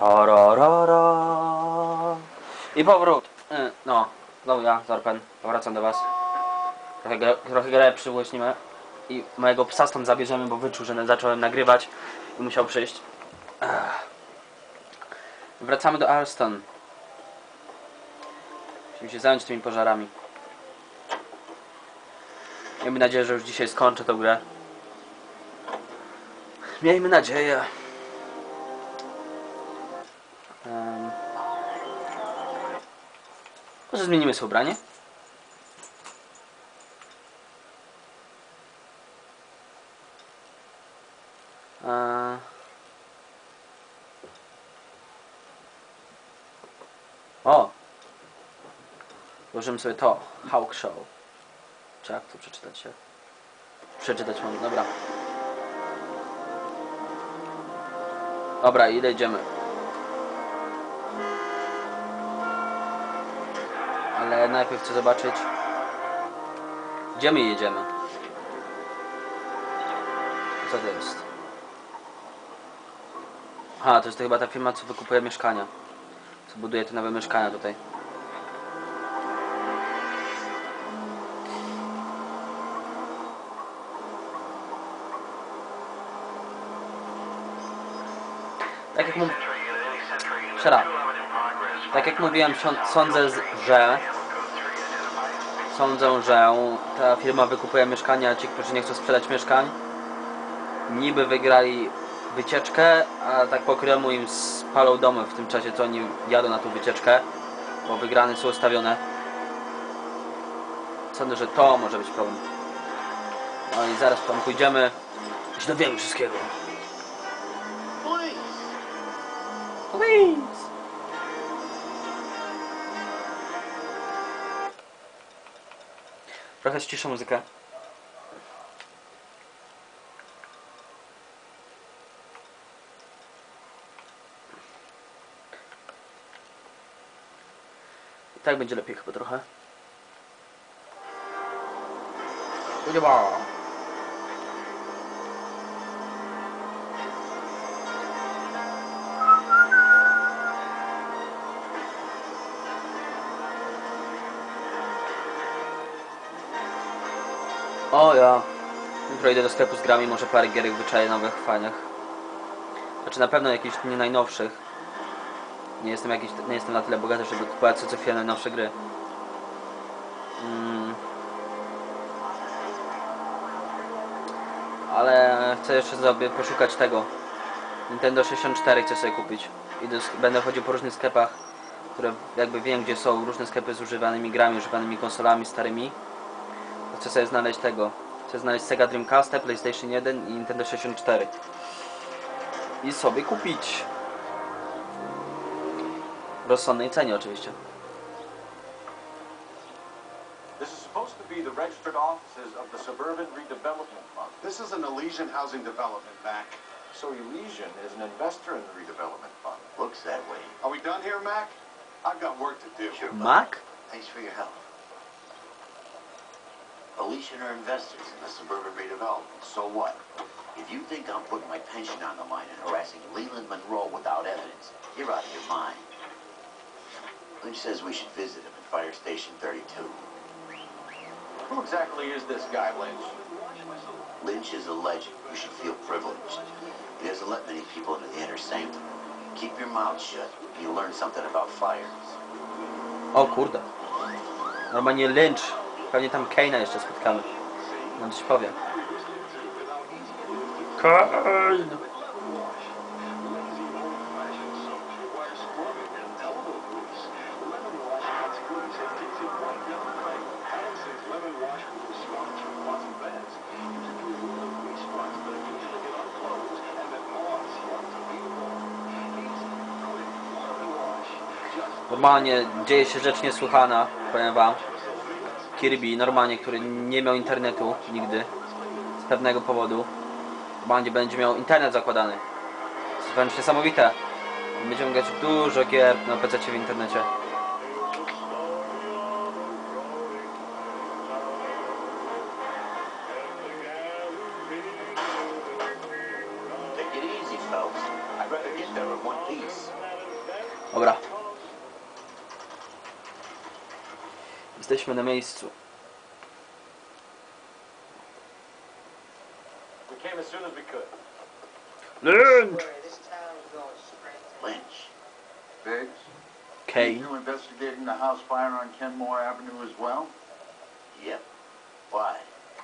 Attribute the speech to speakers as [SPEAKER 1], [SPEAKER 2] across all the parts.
[SPEAKER 1] Tararara. I powrót. Y, No, znowu ja, Zorpen. Wracam do was. Trochę, grę- trochę grę. I mojego psa stąd zabierzemy, bo wyczuł, że zacząłem nagrywać i musiał przyjść. Wracamy do Alston. Musimy się zająć tymi pożarami. Miejmy nadzieję, że już dzisiaj skończę tę grę. Miejmy nadzieję. Może zmienimy sobie ubranie? Eee. O! Włożymy sobie to. Hawk Show. Czy jak to przeczytać się? Przeczytać mam, dobra. Dobra, ile idziemy? Ale najpierw chcę zobaczyć Gdzie my jedziemy? Co to jest? Aha, to jest to chyba ta firma, co wykupuje mieszkania. Co buduje te nowe mieszkania tutaj. Tak jak. Tak jak mówiłem, sądzę, że... Sądzę, że ta firma wykupuje mieszkania, a ci, którzy nie chcą sprzedać mieszkań, niby wygrali wycieczkę, a tak po kremu im spalą domy w tym czasie, co oni jadą na tą wycieczkę, bo wygrane są ustawione. Sądzę, że to może być problem. No i zaraz tam pójdziemy i się dowiemy wszystkiego. Please! Trochę ściszę muzykę. I tak będzie lepiej chyba trochę. Udziała! O ja. Jutro idę do sklepu z grami, może parę gierek wyczaję nowych, fajnych. Znaczy na pewno jakichś nie najnowszych. Nie jestem jakiś, nie jestem na tyle bogaty, żeby kupować co co chwilę najnowsze gry. Mm. Ale chcę jeszcze sobie poszukać tego. Nintendo 64 chcę sobie kupić. Będę chodził po różnych sklepach, które jakby wiem gdzie są różne sklepy z używanymi grami, używanymi konsolami starymi. Chcę sobie znaleźć tego. Chcę znaleźć Sega Dreamcasta, PlayStation 1 i Nintendo 64. I sobie kupić. W rozsądnej cenie oczywiście.
[SPEAKER 2] This is supposed to be the registered offices of the Suburban Redevelopment Fund.
[SPEAKER 3] This is an Elysian housing development, Mac.
[SPEAKER 2] So Elysian is an investor in the redevelopment fund.
[SPEAKER 4] Looks that way.
[SPEAKER 3] Are we done here, Mac? I've got work to do.
[SPEAKER 4] Sure.
[SPEAKER 1] Mac?
[SPEAKER 4] Thanks for your help. Elysian are investors in the suburban redevelopment. So what? If you think I'm putting my pension on the line and harassing Leland Monroe without evidence, you're out of your mind. Lynch says we should visit him at Fire Station 32.
[SPEAKER 2] Who exactly is this guy, Lynch?
[SPEAKER 4] Lynch is a legend. You should feel privileged. He doesn't let many people into the inner sanctum. Keep your mouth shut. You'll learn something about fires.
[SPEAKER 1] O kurde. Normalnie Lynch. Pewnie tam Kane'a jeszcze spotkamy. Nam coś powie. Kane! Normalnie dzieje się rzecz niesłychana, powiem wam. Kirby, normalnie, który nie miał internetu nigdy, z pewnego powodu, normalnie będzie miał internet zakładany. To jest wręcz niesamowite. Będziemy grać dużo gier na PC w internecie.
[SPEAKER 4] Take
[SPEAKER 1] Jesteśmy na miejscu.
[SPEAKER 2] We came as soon as we could.
[SPEAKER 1] Lynch!
[SPEAKER 5] This town's going straight to
[SPEAKER 4] Lynch.
[SPEAKER 3] Biggs,
[SPEAKER 1] Kane.
[SPEAKER 3] you investigating the house fire on Kenmore Avenue as well?
[SPEAKER 4] Yep. Why?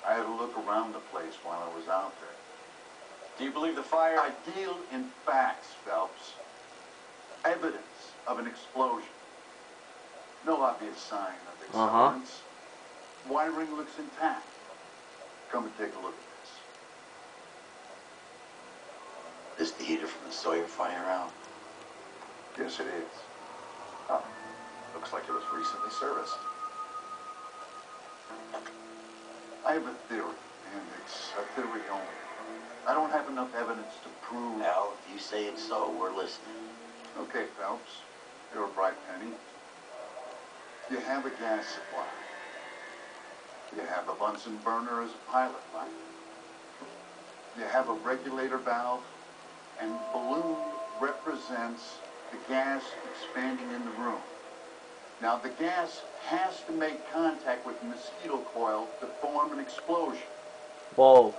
[SPEAKER 3] I had a look around the place while I was out there.
[SPEAKER 2] Do you believe the fire?
[SPEAKER 3] I deal in facts, Phelps. Evidence of an explosion. No obvious sign of
[SPEAKER 1] Uh-huh.
[SPEAKER 3] Wiring looks intact. Come and take a look at this.
[SPEAKER 4] Is the heater from the Sawyer fire out?
[SPEAKER 3] Yes, it is. Oh, looks like it was recently serviced. I have a theory, and it's a theory only. I don't have enough evidence to prove...
[SPEAKER 4] Al, if you say it's so, we're listening.
[SPEAKER 3] Okay, Phelps, you're a bright penny. You have a gas supply. You have a Bunsen burner as a pilot light. You have a regulator valve, and balloon represents the gas expanding in the room. Now, the gas has to make contact with the mosquito coil to form an explosion.
[SPEAKER 1] Wow.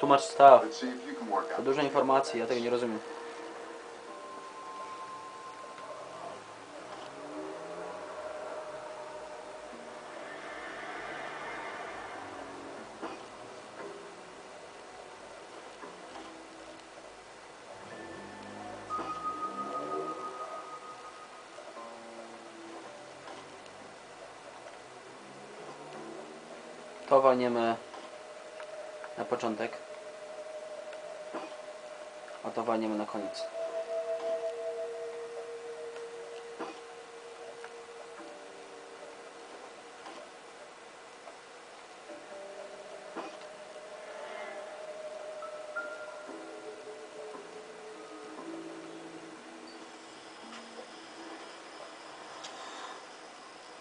[SPEAKER 1] too much stuff.
[SPEAKER 3] Let's see if you can work
[SPEAKER 1] To
[SPEAKER 3] out.
[SPEAKER 1] dużo informacji, ja tego nie rozumiem. To walniemy na początek. A to walniemy na koniec.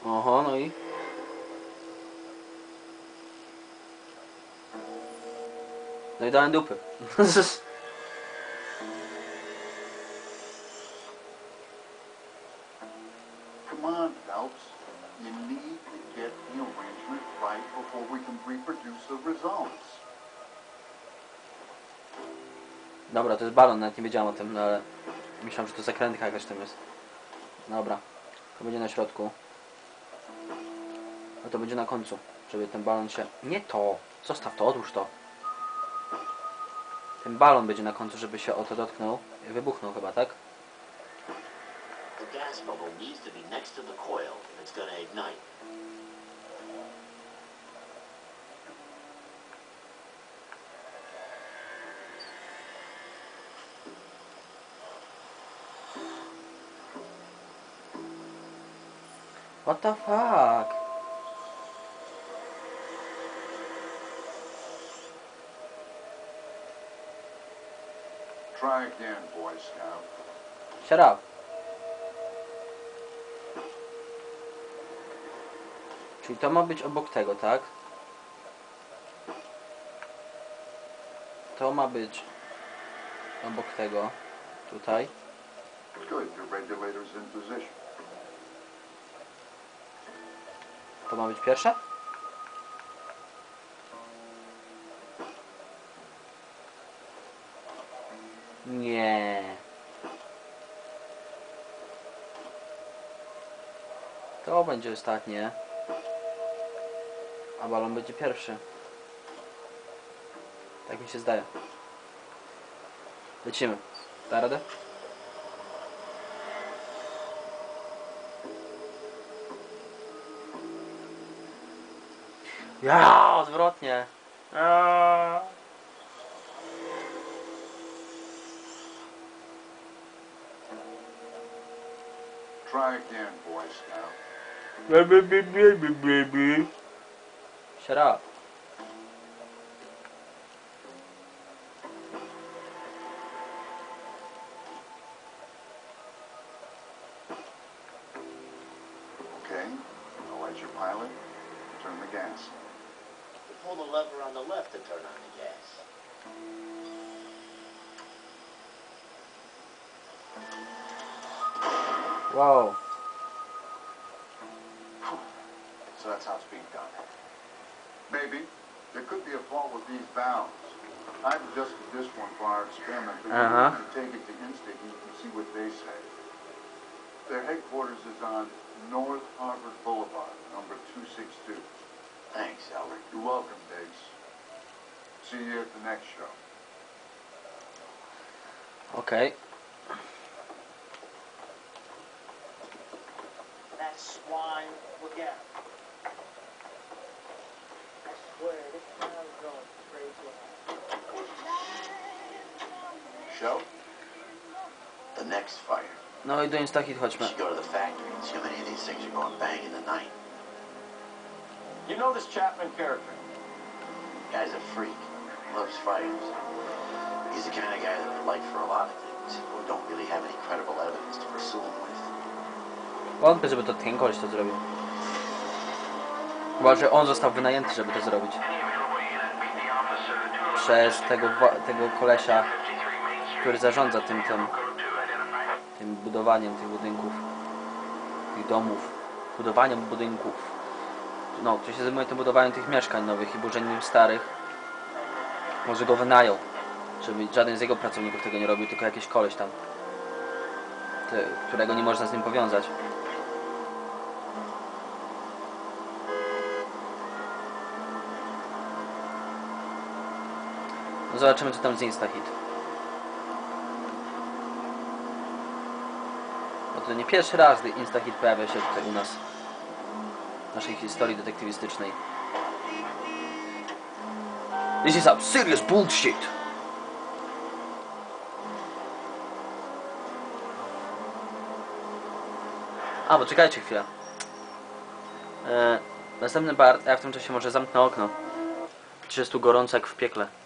[SPEAKER 1] Oho, no i...
[SPEAKER 3] can reproduce the results.
[SPEAKER 1] Dobra, to jest balon, nawet nie wiedziałem o tym, no ale myślałem, że to zakrętka jakaś tam jest. Dobra, to będzie na środku. A to będzie na końcu, żeby ten balon się... Nie to! Zostaw to, odłóż to. Ten balon będzie na końcu, żeby się o to dotknął. i Wybuchnął chyba, tak?
[SPEAKER 4] The gas bubble needs to be next to the coil if it's gonna ignite.
[SPEAKER 1] What the fuck?
[SPEAKER 3] Try again, Boy Scout.
[SPEAKER 1] Shut up. Czyli to ma być obok tego, tak? To ma być obok tego, tutaj. To ma być pierwsze? Nie. To będzie ostatnie. A balon będzie pierwszy. Tak mi się zdaje. Lecimy. Da radę? Ja, odwrotnie.
[SPEAKER 3] Try again, Boy Scout.
[SPEAKER 1] Shut up.
[SPEAKER 3] Okay, I'll let your pilot turn the gas.
[SPEAKER 4] You pull the lever on the left to turn on the gas.
[SPEAKER 1] Wow.
[SPEAKER 2] So that's how it's being done.
[SPEAKER 3] Maybe. There could be a fault with these valves. I've adjusted this one for our experiment, but
[SPEAKER 1] Uh-huh.
[SPEAKER 3] we can take it to Instaheat and see what they say. Their headquarters is on North Harvard Boulevard, number 262.
[SPEAKER 4] Thanks, Albert.
[SPEAKER 3] You're welcome, Diggs. See you at the next show.
[SPEAKER 1] Okej.
[SPEAKER 5] Swine, look out. I swear, this town is going straight to.
[SPEAKER 4] Show? The next fire.
[SPEAKER 1] No i do Instahit
[SPEAKER 4] We
[SPEAKER 1] chodźmy.
[SPEAKER 4] should go to the factory and see how many of these things are going bang in the night.
[SPEAKER 2] You know this Chapman character?
[SPEAKER 4] Guy's a freak. Loves fires. He's the kind of guy that would like for a lot of things, but don't really have any credible evidence to pursue him with.
[SPEAKER 1] Wątpię, żeby to ten koleś to zrobił. Chyba, że on został wynajęty, żeby to zrobić. Przez tego, tego kolesia, który zarządza tym, tym, tym budowaniem tych budynków, tych domów, budowaniem budynków. No, który się zajmuje tym budowaniem tych mieszkań nowych i burzeniem starych. Może go wynajął, żeby żaden z jego pracowników tego nie robił, tylko jakiś koleś tam, którego nie można z nim powiązać. Zobaczymy co tam z Instahit. Bo to nie pierwszy raz, gdy Instahit pojawia się tutaj u nas. W naszej historii detektywistycznej. This is some serious bullshit. A, bo czekajcie chwilę. E, następny a ja w tym czasie może zamknę okno. Przecież jest tu gorąco jak w piekle.